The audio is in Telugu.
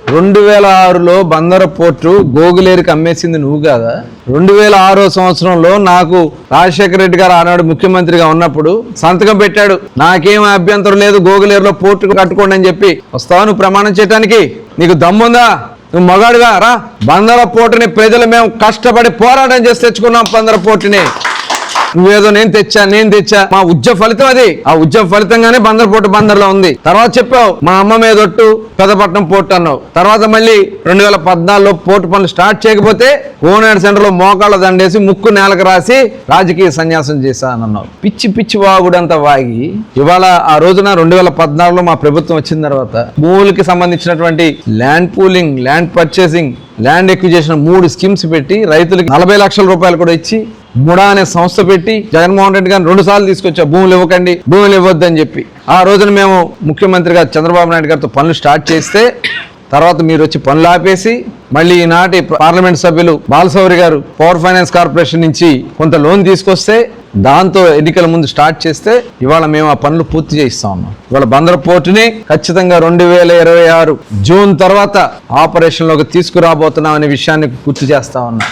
రెండు వేల ఆరులో బందర పోర్టు గోగులేరుకి అమ్మేసింది నువ్వు కాదా? రెండు వేల ఆరో సంవత్సరంలో నాకు రాజశేఖర రెడ్డి గారు ఆనాడు ముఖ్యమంత్రిగా ఉన్నప్పుడు సంతకం పెట్టాడు. నాకేం అభ్యంతరం లేదు గోగులేరులో పోర్టు కట్టుకోండి అని చెప్పి. వస్తావు నువ్వు ప్రమాణం చేయడానికి నీకు దమ్ముందా? నువ్వు మగాడుగా రా. బందర పోర్టుని ప్రజలు మేము కష్టపడి పోరాటం చేసి తెచ్చుకున్నాం బందర పోర్టుని నువ్వేదో నేను తెచ్చా నేను తెచ్చా. మా ఉద్యమ ఫలితం అది. ఆ ఉద్యమ ఫలితంగానే బందర్ పోటు బందర్లో ఉంది. తర్వాత చెప్పావు మా అమ్మ మీద ఒట్టు పెద్దపట్నం పోర్టు అన్నావు. తర్వాత మళ్ళీ రెండు వేల పద్నాలుగులో పోర్టు పనులు స్టార్ట్ చేయకపోతే కోనాడు సెంటర్లో మోకాళ్ళ దండేసి ముక్కు నేలకు రాసి రాజకీయ సన్యాసం చేశానన్నావు పిచ్చి పిచ్చి వాగుడంతా వాగి ఇవాళ ఆ రోజున రెండు వేల పద్నాలుగులో మా ప్రభుత్వం వచ్చిన తర్వాత భూములకి సంబంధించినటువంటి land pooling land purchasing land acquisition మూడు స్కీమ్స్ పెట్టి రైతులకు నలభై లక్షల రూపాయలు కూడా ఇచ్చి ముడా అనే సంస్థ పెట్టి జగన్మోహన్ రెడ్డి గారిని రెండు సార్లు తీసుకొచ్చా భూములు ఇవ్వకండి భూములు ఇవ్వద్దని చెప్పి. ఆ రోజున మేము ముఖ్యమంత్రిగా చంద్రబాబు నాయుడు గారితో పనులు స్టార్ట్ చేస్తే తర్వాత మీరు వచ్చి పనులు ఆపేసి మళ్ళీ ఈనాటి పార్లమెంట్ సభ్యులు బాలసౌరి గారు పవర్ ఫైనాన్స్ కార్పొరేషన్ నుంచి కొంత లోన్ తీసుకొస్తే దాంతో ఎన్నికల ముందు స్టార్ట్ చేస్తే ఇవాళ మేము ఆ పనులు పూర్తి చేయిస్తా ఉన్నాం. ఇవాళ బందర పోర్టుని ఖచ్చితంగా రెండు వేల ఇరవై ఆరు జూన్ తర్వాత ఆపరేషన్లోకి తీసుకురాబోతున్నాం అనే విషయాన్ని గుర్తు చేస్తా ఉన్నాం.